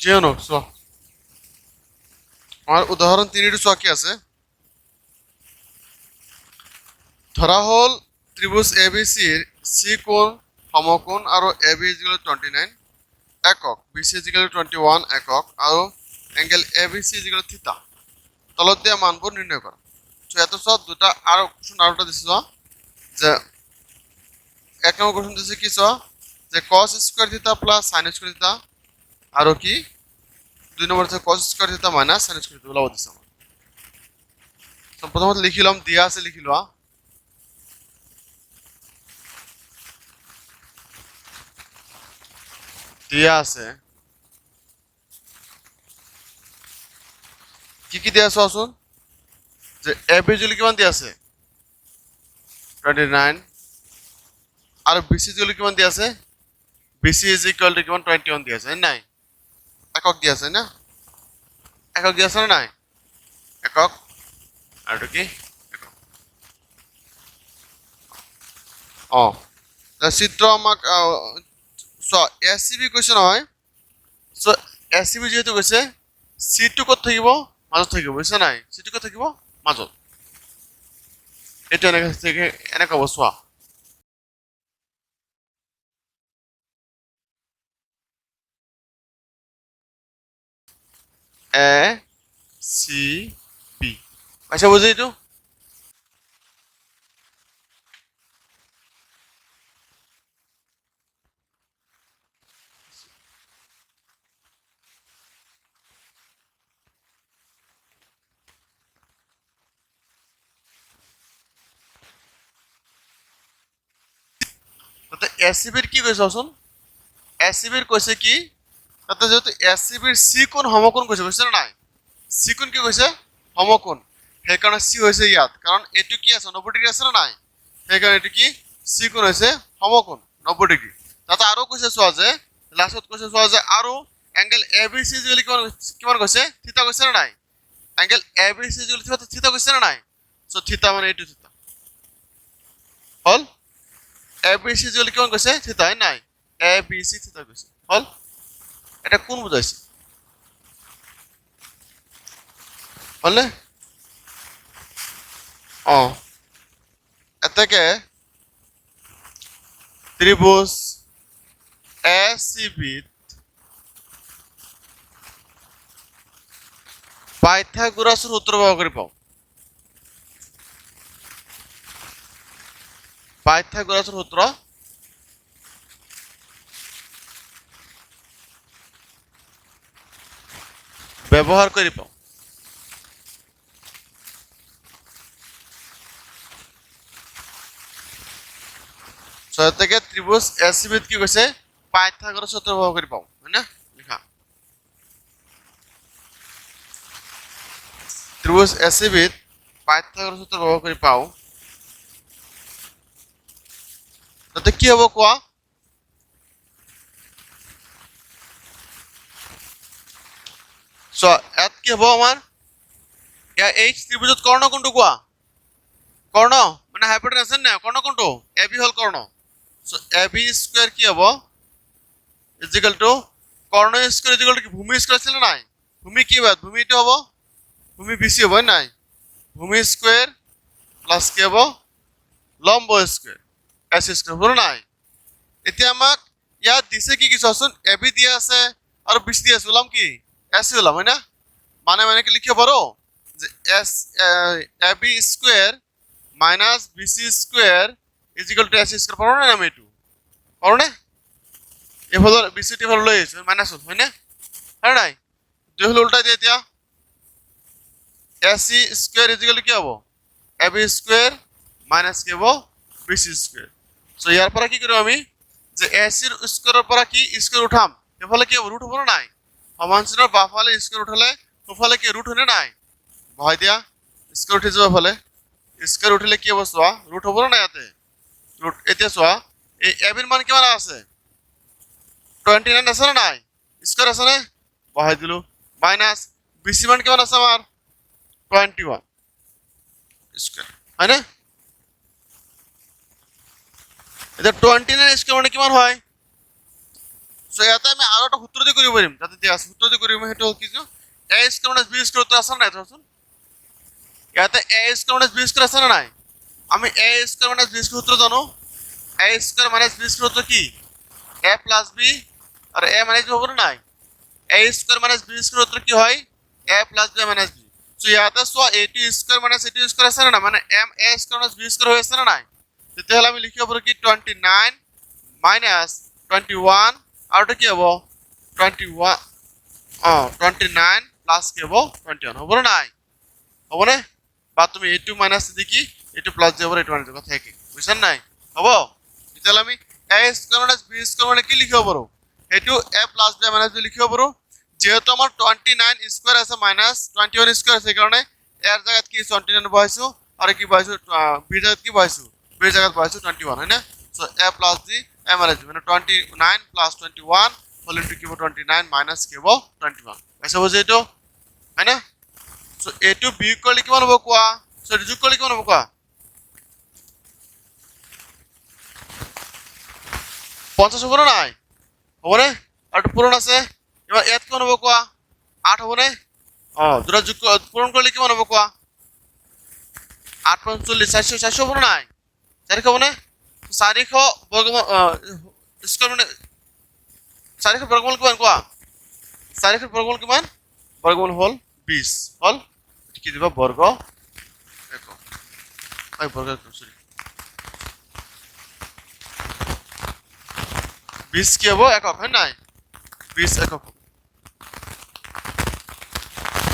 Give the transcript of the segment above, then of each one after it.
যিয়ে নহওক চোৱা। আমাৰ উদাহৰণ তিনিটো চোৱা কি আছে? ধৰা হ'ল ত্ৰিভুজ এ বি চিৰ চি কোণ, সমকোণ আৰু A B is equal twenty nine, একক। B C is equal twenty one, একক। আৰু angle A B C is equal theta তলত দিয়া মানবোৰ নিৰ্ণয় কৰা। চ' ইয়াতে চোৱা, দুটা আৰু কোৱেশ্যন আৰু এটা দিছে চোৱা, যে এক নম্বৰ কোৱেশ্যন দিছে কি চোৱা, যে cos square theta plus sine square theta আৰু কি? দুই নম্বৰ আছে cos square theta minus sine square theta ওলাব দিছে আমাক তো প্ৰথমত লিখি ল'ম দিয়া আছে লিখি লোৱা দিয়া আছে। কি কি দিয়া চোৱাচোন যে এভৰেজ কিমান দিয়া আছে? টুৱেণ্টি নাইন আৰু বি চি জি কিমান দিয়া আছে? B C is equal to কিমান? টুৱেণ্টি ওৱান দিয়া আছে নাই? একক দিয়া আছে না? একক দিয়া আছে নাই? একক? এইটো কি? অঁ। চিত্ৰ আমাক এছ চি বি কৈছে নহয় চ' এছ চি বি যিহেতু কৈছে চিটো ক'ত থাকিব? মাজত থাকিব, বুজিছা নাই? চিটো ক'ত থাকিব? মাজত। এইটো এনেকৈ এনেকৈ হ'ব, চোৱা। এ চি বি পাইছা বুজি এইটো? তাতে এ চি বিৰ কি কৈছে চাওচোন এ কৈছে কি? তাতে যিহেতু এ চি বিৰ চি সমকোণ কৈছে বুজিছে নে নাই? কোণ কি কৈছে? সমকোণ। সেইকাৰণে চি হৈছে ইয়াত। কাৰণ এইটো কি আছে? নব্বৈ ডিগ্ৰী আছে নে নাই? সেইকাৰণে এইটো কি? চি কোণ হৈছে সমকোণ, নব্বৈ ডিগ্ৰী। তাতে আৰু কৈছে চোৱা যে লাষ্টত কৈছে চোৱা যে, আৰু এংগেল এ বি চি বুলি কিমান কিমান কৈছে? থিতা কৈছে নে নাই? এংগেল এ বি চি বুলি থিতা কৈছে নে নাই? চ' থিতা মানে এইটো থিতা হ'ল? এ বি চি বুলি কিমান কৈছে? থিতা নাই? এ বি চি থিতা কৈছে। হ'ল? এটা কোন বুজাইছে হ'লনে অঁ। এতেকে ত্ৰিভুজ এ চি বিত পাইথাগোরাসের সূত্র ব্যবহার করে পাও। পাইথাগোরাসের সূত্র ব্যবহার করে পাও। ছয় থেকে ত্রিভুজ এসিবিত কি কৈছে? পাইথাগোরাস সূত্র ব্যবহার করে পাও, হয় না? লেখা। ত্রিভুজ এসিবিত পাইথাগোরাস সূত্র ব্যবহার করে পাও। তাতে কি হ'ব কোৱা? চ ইয়াত কি হ'ব আমাৰ ইয়াৰ এই ত্ৰিভুজত কৰ্ণ কোনটো কোৱা? কৰ্ণ? মানে হাইপোটেনাছ আছে নাই? কৰ্ণ কোনটো? এ বি হ'ল কৰ্ণ। চ' এ বি স্কুৱেৰ কি হ'ব? ইজিকেল টু কৰ্ণ স্কুৱেৰ ইজিকেল টু কি? ভূমি স্কুৱেৰ আছিলে নাই? ভূমি কি ইয়াত ভূমিটো হ'ব? ভূমি বেছি হ'ব নাই? ভূমি স্কুৱেৰ প্লাছ কি হ'ব? লম্ব স্কুৱেৰ এছ স্কুৱেৰ হ'ল নাই? এতিয়া আমাক ইয়াত দিছে কি কি চোৱাচোন এ বি দিয়া আছে আৰু বি চি দিয়া আছে, ওলাম কি? এছ চি ওলাম হয় না? মানে মানে কি লিখিব পাৰোঁ যে as A B square minus B C square equal to as square পাৰোঁ নে আমি এইটো পাৰোঁ নে? এইফালৰ বি চি টি ফালে লৈ আহিছোঁ মাইনাছ হ'ল হয়নে হয় নাই? দুইফালে উল্টাই দিয়ে এতিয়া এ চি স্কুৱেৰ ইজিকেল কি হ'ব? এ বি স্কুৱেৰ মাইনাছ কি হ'ব? বি চি স্কুৱেৰ চ' ইয়াৰ পৰা কি কৰিম আমি? যে এ চিৰ স্কুৱেৰৰ পৰা কি স্কুৱেৰ উঠাম? সেইফালে কি হ'ব? ৰুট হ'ব নে নাই? চিনৰ বাওঁফালে স্কুৱেৰ উঠালে, সোঁফালে কি ৰুট হয়নে নাই? বহাই দিয়া স্কুৱেৰ উঠি যাব এফালে স্কুৱেৰ উঠিলে কি হ'ব চোৱা? ৰুট হ'ব নাই ইয়াতে? ৰুট, এতিয়া চোৱা, এই এ মান কিমান আছে? টুৱেণ্টি নাইন আছে নে নাই? স্কুৱেৰ আছেনে বহাই দিলোঁ। মাইনাছ বি চি মান কিমান আছে আমাৰ? Twenty one. স্কুৱেৰ হয়নে? এতিয়া টুৱেণ্টি নাইন স্কুৱেৰ মানে কিমান হয়? সো ইয়াতে আমি আৰু এটা সূত্ৰ দি কৰিব পাৰিম তাতে দিয়া আছে সূত্ৰ দি কৰিব সেইটো হ'ল কি এ স্কোৱাৰ মাইনাছ বি স্কোৱাৰটো আছে নাই চাওকচোন ইয়াতে A square minus B square আছে নে নাই আমি A square minus B square সূত্ৰ জানো A square minus B square সূত্ৰ কি এ প্লাছ বি আৰু এ মাইনাছ বি হ'ব নে নাই A square minus B square সূত্ৰ কি হয় A plus B minus B চ' ইয়াতে চোৱা এইটো স্কোৱাৰ মাইনাছ এইটো স্কোৱাৰ আছে নে মানে M A square minus B square হৈ আছে নে নাই তেতিয়াহ'লে আমি লিখিব পাৰোঁ কি twenty nine minus twenty one আৰু এইটো কি হ'ব? টুৱেণ্টি ওৱান অঁ টুৱেণ্টি নাইন প্লাছ কি হ'ব? টুৱেণ্টি ওৱান হ'বনে নাই? হ'বনে? বা তুমি এইটো মাইনাছ দি কি? এইটো প্লাছ দিব পাৰা এইটো মাইনাছ কথা একে। বুজিছা নাই? হ'ব? তেতিয়াহ'লে আমি A square minus B square মানে কি লিখিব পাৰোঁ? সেইটো A plus B minus B লিখিব পাৰোঁ। যিহেতু আমাৰ টুৱেণ্টি নাইন স্কোৱাৰ আছে মাইনাছ টুৱেণ্টি ওৱান স্কোৱাৰ আছে, সেইকাৰণে ইয়াৰ জেগাত কি টুৱেণ্টি নাইন বহাইছোঁ? আৰু কি বহাইছোঁ? বিৰ জেগাত কি বহাইছোঁ? বিৰ জেগাত বহাইছোঁ হয়নে চ' A plus the A minus B মানে twenty nine plus twenty one হ'ল ইনটু কি হ'ব টুৱেণ্টি নাইন মাইনাছ কি হ'ব টুৱেণ্টি ওৱান পাইছে বুজি এইটো? হয়নে? চ' এইটো বিয়োগ কৰিলে কিমান হ'ব কোৱা? এইটো যোগ কৰিলে কিমান হ'ব কোৱা? পঞ্চাছ হ'ব নে নাই? হ'বনে? আৰু পূৰণ আছে? এবাৰ ইয়াত কিমান হ'ব কোৱা? আঠ হ'বনে? অঁ, দুটা যোগ পূৰণ কৰিলে কিমান হ'ব কোৱা? আঠ পঞ্চল্লিছ, চাৰিশ চাৰিশ হ'ব নে নাই? চাৰিশ হ'বনে? বৰ্গমূল স্কুৱাৰ মানে চাৰিশ বৰ্গমূল কিমান কোৱা চাৰিশ বৰ্গমূল কিমান বৰ্গমূল হ'ল বিছ হ'ল কি দিব বৰ্গ একক একক চৰি বিছ কি হ'ব একক হয় নাই বিছ একক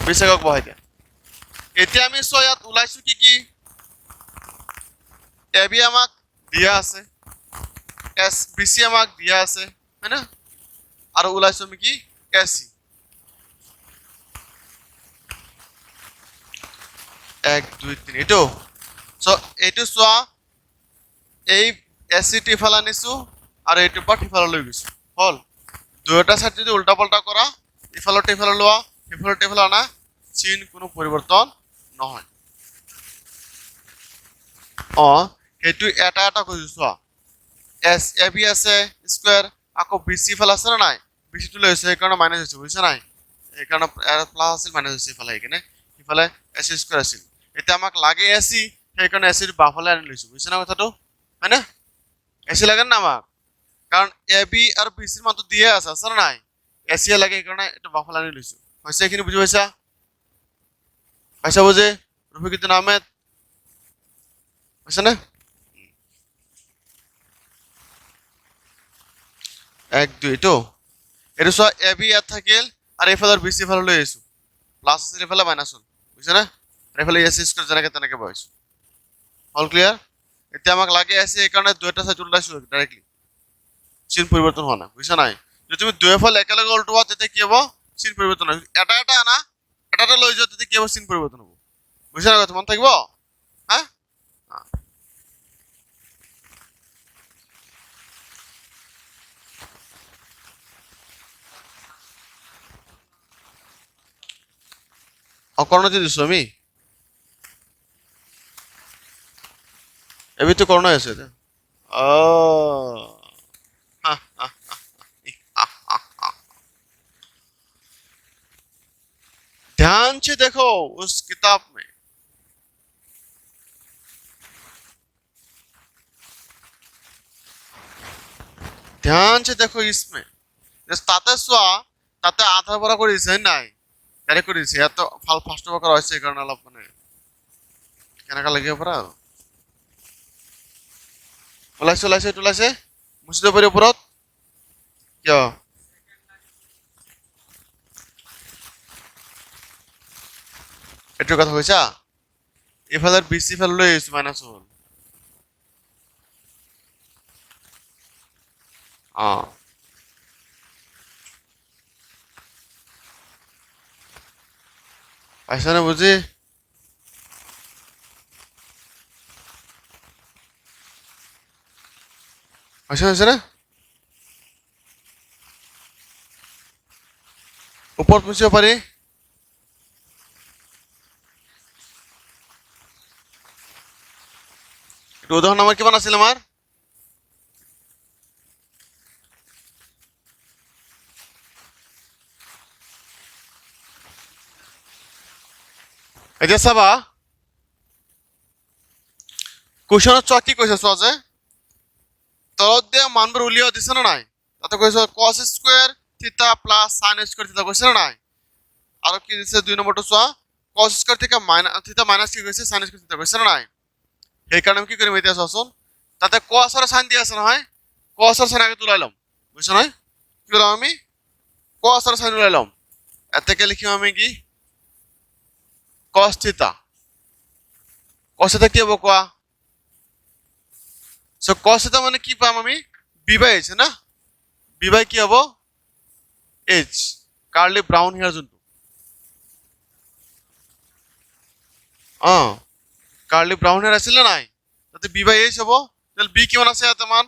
বিছ একক বহাই দিয়া এতিয়া আমি চোৱা ইয়াত ওলাইছো কি কি এ বি আমাক দিয়া আছে এছ বি চি আমাক দিয়া আছে, হয় না? আৰু ওলাইছো কি? এ চি এক, দুই, তিনি, এইটো। চ' এইটো চোৱা, এই এ চিটো ইফালে আনিছো আৰু এইটোৰ পৰা সিফালে লৈ গৈছো। হ'ল। দুয়োটা চাইড যদি উল্টা পাল্টা কৰা, ইফালতে ইফালে লোৱা, সিফালতে ইফালে অনা চিন কোনো পৰিৱৰ্তন নহয়। অঁ সেইটো এটা এটা কৈছো, চোৱা। এছ এ বি আছে স্কুৱেৰ আকৌ বি চি ইফালে আছে নে নাই? বি চিটো লৈ হৈছে, সেইকাৰণে মাইনাছ হৈছে, বুজিছা নাই? সেইকাৰণে প্লাছ আছিল মাইনাছ হৈছে ইফালে, সেইকাৰণে ইফালে এ চি স্কুৱেৰ আছিল। এতিয়া আমাক লাগে এ চি সেইকাৰণে এ চিটো বাওঁফালে আনি লৈছোঁ, বুজিছা না কথাটো? হয়নে? এ চি লাগে না আমাক? কাৰণ এ বি আৰু বি চিৰ মানটো দিয়ে আছে আছে নে নাই? এ চিয়ে লাগে, সেইকাৰণে এইটো বাওঁফালে আনি লৈছোঁ। হৈছে এইখিনি, বুজি পাইছা? পাইছা বুজি? ৰফিকুদ্দিন আহমেদ পাইছানে? এক, দুই এইটো এইটো চোৱা, এ, বি, ইয়াত থাকিল, আৰু এইফালে বি, চি ফালে লৈ আহিছোঁ। প্লাছ আছিল এইফালে মাইনাছ হ'ল। বুজিছানে এইফালে এ চি স্কোৱাৰ যেনেকৈ তেনেকৈ বহাইছোঁ। হ'ল ক্লিয়াৰ এতিয়া আমাক লাগে আছে সেইকাৰণে দুয়োটা চাইড ওলাইছোঁ ডাইৰেক্টলি চিন পৰিৱৰ্তন হোৱা নাই, বুজিছা নাই? যদি তুমি দুয়োফালে একেলগে উল্টোৱা, তেতিয়া কি হ'ব? চিন পৰিৱৰ্তন হ'ব এটা এটা আনা, এটা এটা লৈ যোৱা, তেতিয়া কি হ'ব? চিন পৰিৱৰ্তন হ'ব। বুজিছা নাই কথা মন থাকিব হা অকর্ণতে দিছো আমি এবি তো কর্ণ আছে এটা ও হা, হা, হা, ই, হা, হা, হা। ध्यान से देखो उस किताब में ধ্যান से देखो इसमें তাতে চোৱা তাতে আধা পৰা কৰি দিছে হয় নাই ডাইৰেক্ট কৰি দিছে ইয়াত ভালো ফাৰ্ষ্ট কৰা হৈছে সেইকাৰণে অলপ মানে কেনেকুৱা লাগিব পৰা আৰু ওলাইছে ওলাইছে এইটো ওলাইছে মুচি দিব পাৰি ওপৰত কিয় এইটো কথা কৈছা এইফালে বি চি ফালে লৈ আহিছো মাইনাছ হ'ল অ পাইছানে বুজি হৈছে হৈছেনে ওপৰত মুচিব পাৰি এইটো উদাহৰণ আমাৰ কিমান আছিল আমাৰ এতিয়া চাবা। কুৱেশ্যনত চোৱা কি কৈছে চোৱা যে, তলত দিয়া মানবোৰ উলিয়াই দিছে নে নাই? তাতে কৈছে cos square theta plus sine square theta কৈছে নে নাই? আৰু কি দিছে দুই নম্বৰটো চোৱা cos square theta minus theta minus কি কৈছে চাইন স্কুৱেৰ থিতা কৈছে নে নাই? সেইকাৰণে আমি কি কৰিম এতিয়া চোৱাচোন, তাতে কছ চাইন দিয়া আছে নহয় কছ আৰু চাইন আগে ওলাই ল'ম, বুজিছ নহয়? কি ওলাম আমি? কছ চাইন ওলাই ল'ম। এতেকে লিখিম আমি কি? থিতা কছ থিতা কি হ'ব কোৱা? চ কছ থিতা মানে কি পাম আমি? বি বাই এইচ না বি বাই কি হ'ব? এইচ কাৰ্লি ব্ৰাউন হেয়াৰ যোনটো। অঁ। কাৰ্লি ব্ৰাউন হেয়াৰ আছিলে নাই? তাতে বি বাই এইচ হ'ব। তেতিয়াহ'লে বি কিমান আছে ইয়াত আমাৰ?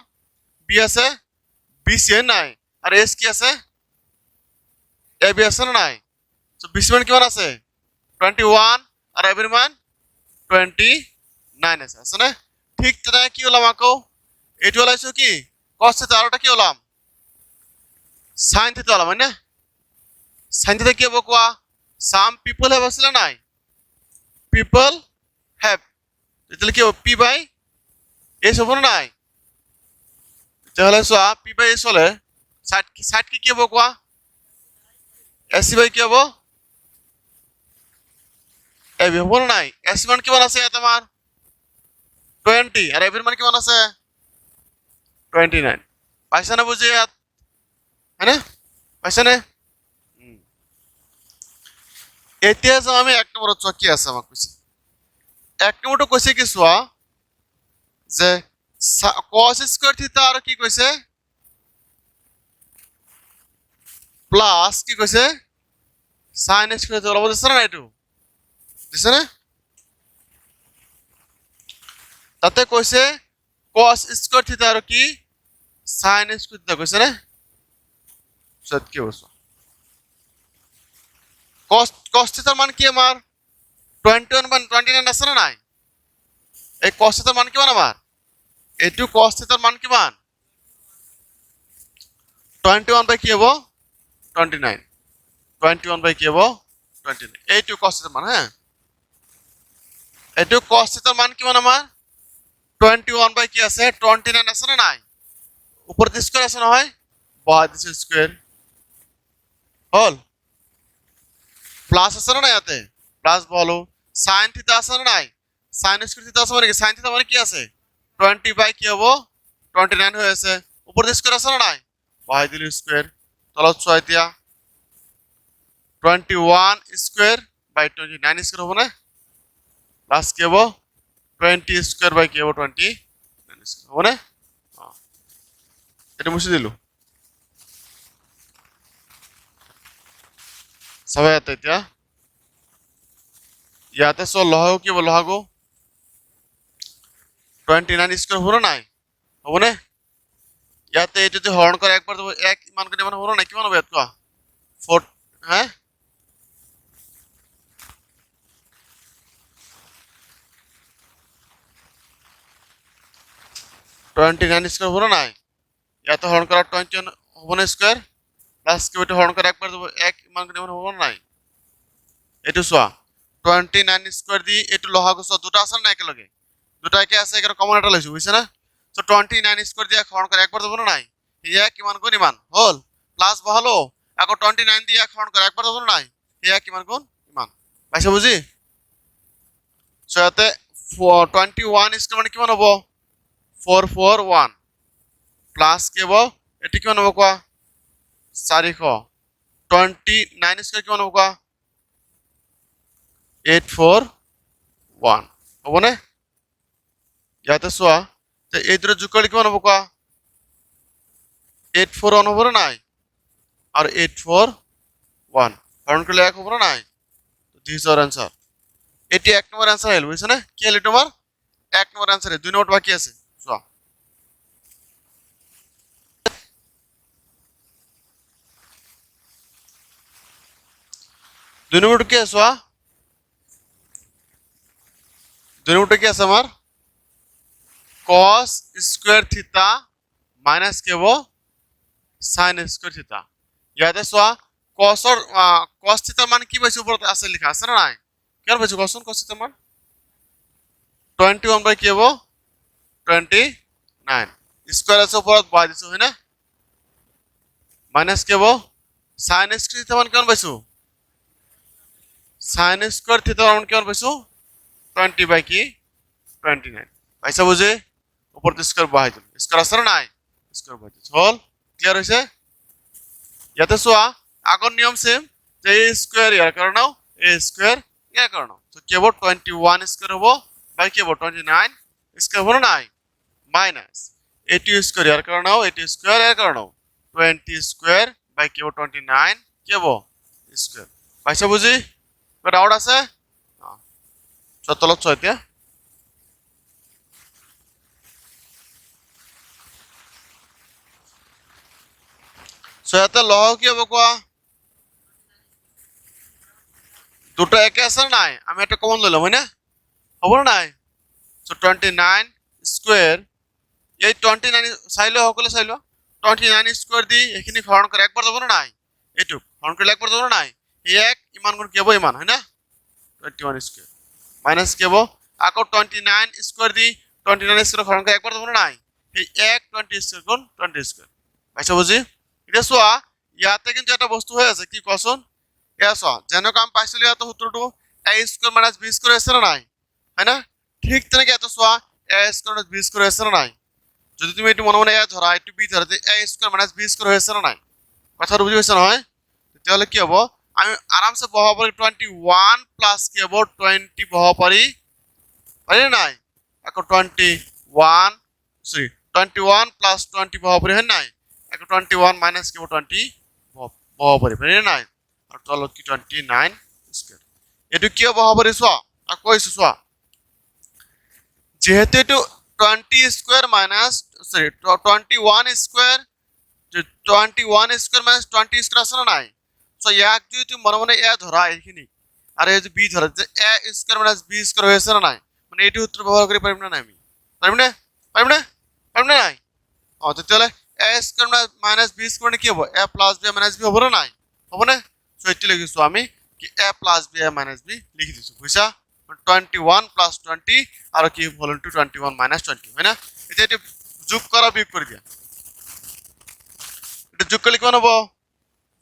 বি আছে? বি চি নাই? আৰু এইচ কি আছে? এ বি আছে নে নাই? চ' বি চি মান কিমান আছে? টুৱেণ্টি ওৱান আৰু এ মান নাইন আছে আছেনে ঠিক তেনেকৈ কি ওলাম আকৌ এইটো ওলাইছো কি? কছ থিতা আৰু এটা কি ওলাম চাইন থিতা ওলাম হয়নে চাইন থিতা কি হ'ব কোৱা চাম পিপল হেভ আছিলে নাই? পিপল হেভ তেতিয়াহ'লে কি পি বাই এইচ হ'ব নে নাই? তেতিয়াহ'লে চোৱা পি বাই এইচ হ'লে চাইড চাইড কি কি হ'ব কোৱা এ চি বাই কি হ'ব? এ বি হ'ব নাই। এ চি মান কিমান আছে ইয়াত আমাৰ? টুৱেণ্টি আৰু এ মান কিমান আছে? টুৱেণ্টি নাইন পাইছানে বুজি ইয়াত? হয়নে? পাইছানে এতিয়া যাওঁ আমি এক নম্বৰত চোৱা কি আছে আমাক কৈছে। এক নম্বৰটো কৈছে কি চোৱা? যে কছ স্কুৱেৰ থিতা আৰু কি কৈছে? প্লাছ কি কৈছে? চাইন স্কুৱেৰ ওলাব দিছে নাই এইটো? দিছেনে তাতে কৈছে কছ স্কুৱেৰ থিতা আৰু কি? চাইন স্কুৱেৰ থিতা কৈছে নে? পিছত কি চোৱা কষ্ট কষ্ট থিতাৰ মান কি আমাৰ? টুৱেণ্টি ওৱান মান টুৱেণ্টি নাইন আছে নে নাই? এই কষ্ট থিতাৰ মান কিমান আমাৰ? এইটো কষ্ট থিতাৰ মান কিমান? টুৱেণ্টি ওৱান বাই কি হ'ব? Twenty nine twenty one by কি হ'ব? টুৱেণ্টি নাইন এইটো কষ্ট থিতাৰ মান, হা? এইটো কষ্ট থিতাৰ মান কিমান আমাৰ? টুৱেণ্টি ওৱান বাই কি আছে? টুৱেণ্টি নাইন আছে নে নাই? ওপৰত স্কুৱেৰ আছে নহয়? বহাই দিছো স্কুৱেৰ হ'ল? প্লাছ আছে নে নাই ইয়াতে? প্লাছ বহালো চাইন থিতা আছে নে নাই? চাইন স্কুৱেৰ থিতা আছে মানে কি? চাইন থিতা মানে কি আছে? টুৱেণ্টি বাই কি হ'ব? টুৱেণ্টি নাইন হৈ আছে। ওপৰত স্কুৱেৰ আছে নে নাই? বহাই দিলো স্কুৱেৰ তলত চোৱা এতিয়া। Twenty one square by twenty nine square হ'বনে প্লাছ কি হ'ব টুৱেণ্টি স্কুৱেৰ বাই কি হ'ব টুৱেণ্টি নাইন স্কুৱেৰ হ'বনে অঁ এইটো মুচি দিলোঁ চাবা ইয়াতে এতিয়া ইয়াতে চোৱা লহাগু কি হ'ব লহাগু টুৱেণ্টি নাইন স্কুৱেৰ হ'ব নে নাই হ'বনে ইয়াতে এইটো যদি হৰণ কৰে একবাৰ যাব এক ইমান কৰি ইমান হ'ব নে নাই কিমান হ'ব ইয়াত কোৱা ফ'ৰ টুৱেণ্টি নাইন স্কুৱেৰ হ'ব নে নাই ইয়াতে হৰণ কৰা টুৱেণ্টি ওৱান হ'বনে স্কুৱেৰ প্লাছ কিউটো হৰণ কৰা একবাৰ যাব এক ইমান কৰি ইমান হ'ব নে এইটো চোৱা টুৱেণ্টি নাইন স্কুৱেৰ দি এইটো লহাগু চোৱা দুটা আছে নাই একেলগে? দুটা একে আছে একেবাৰে কমন এটা লৈছোঁ বুজিছে না চ' টুৱেণ্টি নাইন স্কুৱেৰ দি এক হৰণ কৰা একবাৰ যাব নে নাই। সেয়া কিমান গুণ, ইমান। হ'ল প্লাছ বহালো। আকৌ টুৱেণ্টি নাইন দি এক হৰণ কৰা একবাৰ যাব নে নাই। সেয়া কিমান গুণ, ইমান। পাইছে বুজি? চ' ইয়াতে টুৱেণ্টি ওৱান স্কুৱেৰ মানে কিমান হ'ব? ফ'ৰ ওৱান প্লাছ কি হ'ব এইটো কিমান হ'ব কোৱা? চাৰিশ। টুৱেণ্টি নাইন স্কুৱেৰ কিমান হ'ব কোৱা? এইট ফ'ৰ ওৱান হ'বনে? ইয়াতে চোৱা যে এই যোগ কৰিলে কিমান হ'ব কোৱা? এইট ফ'ৰ ওৱান হ'ব নাই? আৰু এইট ফ'ৰ ওৱান হৰণ কৰিলে এক হ'ব নাই? দিছ আৱাৰ এনচাৰ এতিয়া এক নম্বৰ এনচাৰ আহিল, বুজিছেনে? কি আহিল তোমাৰ? এক নম্বৰ এনচাৰ দুই নম্বৰ বাকী আছে চোৱা দুই নম্বৰটো কি আছে দুই নম্বৰটো কি আছে আমাৰ। কস স্কুৱেৰ থিতা মাইনাছ কি হ'ব চাইন স্কুৱেৰ থিতা ইয়াতে চোৱা কছৰ কছ থিতাৰ মান কি পাইছো ওপৰত আছে লিখা, আছে নে নাই? কি কিমান পাইছো কচোন কচোন তোমাৰ টুৱেণ্টি ওৱান বাই কি হ'ব টুৱেণ্টি নাইন স্কুৱাৰ আছে ওপৰত, বহাই দিছো, হয়নে? মাইনাছ কি হ'ব চাইন স্কুৱাৰ থিটা মান কিমান পাইছো? চাইন স্কুৱাৰ থিটা মান কিমান পাইছো? টুৱেণ্টি বাই কি? টুৱেণ্টি নাইন পাইছা বুজি? ওপৰত স্কুৱাৰ বহাই দিলো স্কুৱাৰ আছে নাই? স্কুৱাৰ বহাই দিছো। হ'ল? ক্লিয়াৰ হৈছে? ইয়াতে চোৱা, আগৰ নিয়ম সেম যে এ স্কুৱাৰ ইয়াৰ কাৰণেও এ স্কুৱাৰ ইয়াৰ কাৰণেও তো কি হ'ব? টুৱেণ্টি ওৱান স্কুৱাৰ হ'ব। বাই কি হ'ব? টুৱেণ্টি নাইন হ'ব নে নাই? মাইনাছ এইটো স্কুৱাৰ ইয়াৰ কাৰণেও এইটো স্কুৱাৰ ইয়াৰ কাৰণেও টুৱেণ্টি স্কুৱাৰ বাই কি হ'ব? টুৱেণ্টি নাইন কি হ'ব? স্কুৱাৰ পাইছা কিবা ডাউট আছে? তলত চোৱা এতিয়া চ' ইয়াতে লহ কি হ'ব কোৱা? দুটো একে আছে নাই? আমি একটা কমন লইলাম হয় না হ'ব না নাই? চ' টুৱেণ্টি নাইন স্কুৱেৰ এই টুৱেণ্টি নাইন চাই লোৱা, সকলোৱে চাই লোৱা। টুৱেণ্টি নাইন স্কুৱেৰ দি এইখিনি হৰণ কৰি একবাৰ যাব না নাই? এইটোক হৰণ কৰিলে একবাৰ যাব নাই? এই এক, ইমান গুণ কি ইমান, হয় না? টুৱেণ্টি ওৱান স্কুৱেৰ মাইনাছ কি হ'ব? আকৌ টুৱেণ্টি নাইন স্কুৱেৰ দি টুৱেণ্টি নাইন হৰণ কৰি একবাৰ যাব নাই? সেই এক টুৱেণ্টি স্কুৱেৰ গুণ টুৱেণ্টি স্কুৱেৰ পাইছা বুজি? এতিয়া চোৱা, ইয়াতে কিন্তু এটা বস্তু হৈ আছে, কি কোৱাচোন? এয়া চোৱা, যেনেকুৱা আমি পাইছিলো ইয়াতে সূত্ৰটো A square minus B square আছে নে নাই? হয় না? ঠিক তেনেকে ইয়াতে চোৱা A square minus B square আছে নে নাই? যদি তুমি এইটো মনে মনে এ ধৰা, এইটো বি ধৰা A square minus B square হৈ আছে নে নাই? কথাটো বুজি পাইছা নহয়? তেতিয়াহ'লে কি হ'ব? আমি আৰামছে বহাব পাৰি টুৱেণ্টি ওৱান প্লাছ কি হ'ব? টুৱেণ্টি বহাব পাৰি পাৰি নাই? আকৌ twenty one sorry twenty one plus twenty বহাব পাৰি হয় নাই? আকৌ টুৱেণ্টি ওৱান মাইনাছ কি হ'ব? টুৱেণ্টি বহাব পাৰি পাৰি নাই? আৰু তলত কি টুৱেণ্টি নাইন স্কুৱেৰ এইটো কিয় বহাব চোৱা আকৌ কৈছোঁ, চোৱা। যিহেতু এইটো twenty square minus sorry twenty one square twenty one square minus twenty square আছে নে নাই? চ' ইয়াক যদি তুমি মনে মনে এ ধৰা এইখিনি আৰু এই যে বি ধৰা যে A square minus B square হৈ আছে নে নাই মানে এইটো সূত্ৰ ব্যৱহাৰ কৰি পাৰিম নে আমি পাৰিম নে পাৰিম নে পাৰিম নে নাই অঁ তেতিয়াহ'লে A square minus B square কি হ'ব A plus B minus B হ'ব নে নাই হ'বনে চ' এইটো লিখিছোঁ আমি কি A plus B A minus B লিখি দিছোঁ বুজিছা টুৱেণ্টি ওৱান প্লাছ টুৱেণ্টি আৰু কি হ'ল two twenty one minus twenty হয় না এতিয়া এইটো যোগ কৰা বিয়োগ কৰি দিয়া এটা যোগ কৰিলে কিমান হ'ব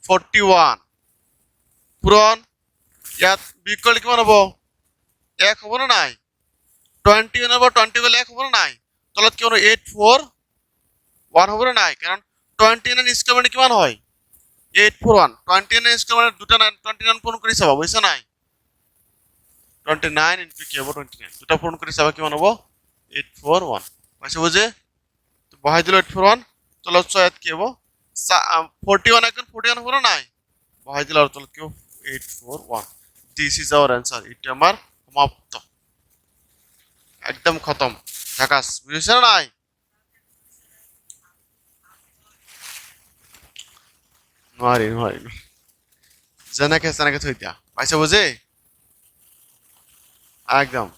ফৰ্টি ওৱান পূৰণ ইয়াত বিয়োগ কৰিলে কিমান হ'ব এক হ'ব নে নাই? টুৱেণ্টি ওৱান হ'ব টুৱেণ্টি গ'লে এক হ'ব নে নাই? তলত কিমান হ'ব এইট ফ'ৰ ওৱান হ'ব নে নাই? কাৰণ টুৱেণ্টি নাইন স্কুৱেৰ মানে কিমান হয়? Eight four one twenty nine square মানে দুটা নাইন টুৱেণ্টি নাইন পূৰণ কৰি চাবা বুজিছা নাই? টুৱেণ্টি নাইন ইণ্টু কি হ'ব টুৱেণ্টি নাইন দুটা পূৰণ কৰি চাবা, কিমান হ'ব? এইট ফ'ৰ ওৱান পাইছে বুজি বহাই দিলোঁ এইট ফ'ৰ ওৱান তলত ছয় ইয়াত কি হ'ব? ফৰ্টি ওৱান একদম ফৰ্টি ওৱান হ'ব নাই? বহাই দিলোঁ আৰু তলত কি হ'ব? Eight four one this is our answer এইটো আমাৰ সমাপ্ত একদম খতম ঢাকাস বুজিছে নে নাই? নোৱাৰিম নোৱাৰিম যেনেকে তেনেকে থৈ দিয়া পাইছে বুজি একদম